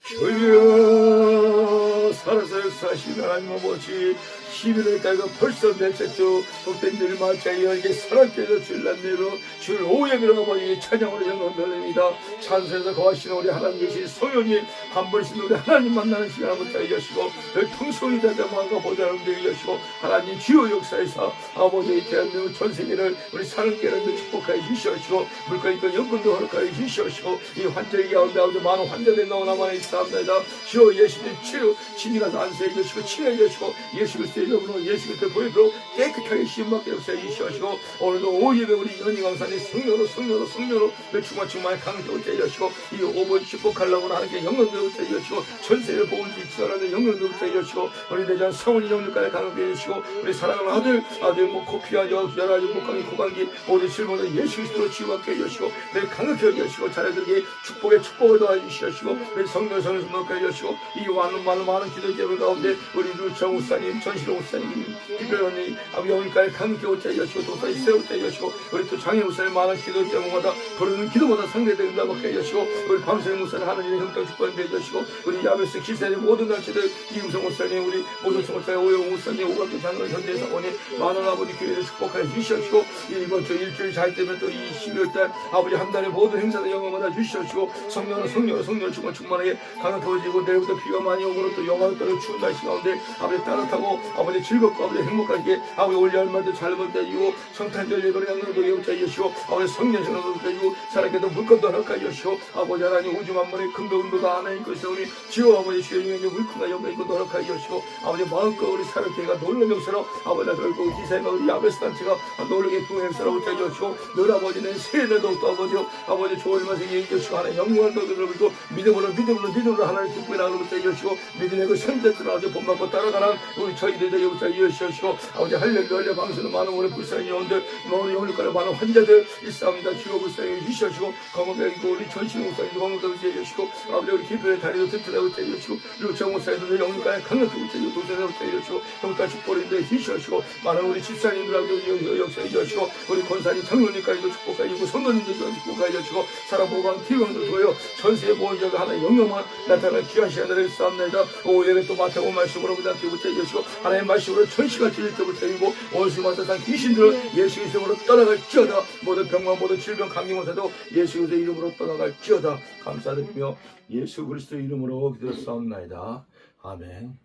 주여 살아서 역사하시는 하나님 아버지 11월 달가 벌써 맺혔죠 복된 늘 맞자여 이게 사랑께서 줄란대로 줄 오예비로 아버지 찬양으로 영광 돌립니다. 찬수에서 거하시는 우리 하나님 계신 소연이 한 번씩 우리 하나님 만나는 시간 한번 짜게 하시고 통성이 되자마자 보좌를 되게 하시고 하나님 주요 역사에서 아버지의 대한민국 전 세계를 우리 사랑께를 축복하여 주시옵시고 물가니까 영권도 허락하여 주시옵시고 이 환자의 가운데 아버지 많은 환자들이 너무나 있사옵나이다. 주여 예수님 치유 진이가서 안수해 주시고 치유해 주시고 예수 그리스도의 이름으로 예수 그리스도의 보혈로 깨끗하게 시험받게 역사해 주시옵시고 오늘도 오예배 우리 연희 강사님 성령으로 성령으로 성령으로 매충만 충만히 강조를 째주시고 이 오번 축복하려고 하나님께 영광도 째주시고 전세를 보온 지치라는 영광도 째주시고 우리 대전 성훈이 영육까지 강하게 해주시고 우리 사랑하는 아들 아들 뭐 여러 가지 목감기 고감기 모든 질문을 예수 그리스도로 치유받게 해주시고 내 강하게 해주시고 자녀들에게 축복의 축복을 더해 주시옵시고 우리 성령 성령 성령께 해주시고 이 많은 많은 많은 기도 제물 가운데 우리 루청 우사님 전시로 우사님 기별언니 아버지 영일까지 강하게 오게 해주시고 도사이 세우게 해주시고 우리 또 장애 우사님 많은 기도 제목마다 부르는 기도마다 상대되는 받게 해주시고 우리 밤새 하는 일에 형통 축복을 해주시고 우리 야베스 기사의 모든 날씨들 이우성 목사님 우리 모조청 목사님 오영 목사님 오각도 장로 현대 사원이 많은 아버지 교회를 축복하여 주시옵시고 이번 주 일주일 잘 되면 또 이 12월달 아버지 한 달의 모든 행사들 영광마다 주시옵시고 성령은 성령 성령 충만 충만하게 강을 더워지고 내일부터 비가 많이 오고 또 영광을 떨어 추운 날씨 가운데 아버지 따뜻하고 아버지 즐겁고 아버지 행복하게 아버지 올리 할말도 잘 벌다지고 성탄절 예배를 양으로도 영자 주시고 아버지 성령도 되고 살아계도 물건도 허락하여 주시고 아버지 하나님 우주 만물의 금도 안에 있고 있어 우리 지호 아버지 중에 물건과 영광 있고 허락하여 주시고 아버지 마음껏 우리 살아계가 놀라 명세로 아버지 결국 기사가 우리 야베스 단체가 놀라게 부행사로 붙여 주시고 늘 아버지는 세대도 또 아버지 아버지 좋은 말씀 얘기해 주시고 하나님 영광을 또 들어보고 믿음으로 믿음으로 믿음으로 하나님 기쁘게 나가는 붙여 주시고 믿음의 그 선제들 아버지 본받고 따라가는 우리 저희들 도 여기서 이어주시고 아버지 할렐루야 할렐 방송은 많은 우리 불쌍한 영혼들 오늘 영혼까지 많은 환자들 있사옵니다. 주여 불쌍히 주시옵시고 건강하고 우리 전신 목사님도 건강도 주시고 아버지 우리 기도의 다리도 주시고 그리고 정 목사님도 영혼까지 강력하게 주시고 도전하고 주시고 영까지 축복인데 주시옵시고 많은 우리 집사님들하고 역사해 주시고 우리 권사님 주시고 성도님들도 축복해 주시고 사람 보강 기왕도 도요. 전세의 보호자가 하나 영영만 나타나는 귀한 시간들을 쌓습니다. 오 예배 또 마태고 말씀으로 그냥 기부터 해주시고 하나님 말씀으로 천시가 지릴 때부터 이고 원수마다 산 귀신들을 예수 이름으로 떠나갈지어다. 모든 병만 모든 질병 감기 못해도 예수 그리스도 이름으로 떠나갈지어다. 감사드리며 예수 그리스도 이름으로 기도했사옵나이다. 아멘